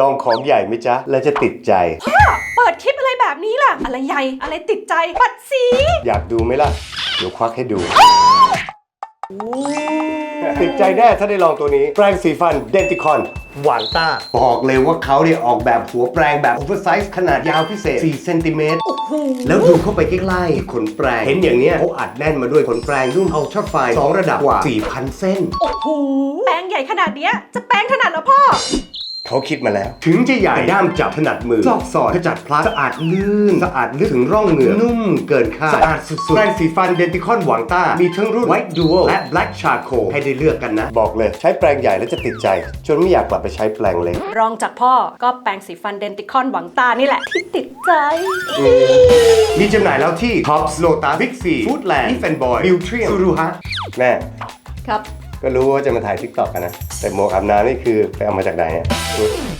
ลองของใหญ่ไหมจ๊ะ แล้วจะติดใจเปิดคลิปอะไรแบบนี้ล่ะ อะไรใหญ่ อะไรติดใจ ปัดสีอยากดูไหมล่ะ เดี๋ยวควักให้ดู ติดใจแน่ถ้าได้ลองตัวนี้ แปรงสีฟันเดนติคอน หวานต้า บอกเลยว่าเขาเนี่ยออกแบบหัวแปรงแบบโอเวอร์ไซส์ขนาดยาวพิเศษ 4 เซนติเมตร แล้วดูเข้าไปใกล้ๆขนแปรง เห็นอย่างเนี้ยเขาอัดแน่นมาด้วยขนแปรงรุ่นอัลตร้าไฟสองระดับกว่า4,000 เส้น โอ้โหแปรงใหญ่ขนาดเนี้ย จะแปรงขนาดเหรอพ่อ เขาคิดมาแล้ว ถึงจะใหญ่ด้ามจับถนัดมือซอกซอนขจัดพลาสสะอาดลื่น สะอาดลึกถึงร่องเหงือกนุ่มเกินคาด สะอาดสุดๆ แปรงสีฟันเดนติคอนหวังต้า มีทั้งรุ่น White Dual และ Black Charcoal ให้ได้เลือกกันนะ บอกเลยใช้แปรงใหญ่แล้วจะติดใจ จนไม่อยากกลับไปใช้แปรงเล็ก รองจากพ่อก็แปรงสีฟันเดนติคอนหวังตานี่แหละที่ติดใจ มีจำหน่ายแล้วที่ Tops Lotus Big C Foodland If and Boy Nutrient ซูรุฮะแม่ครับ ก็รู้ว่าจะมาถ่ายทิกตอกกันนะ แต่หมวกอาบน้ำนี่คือไปเอามาจากไหนอะ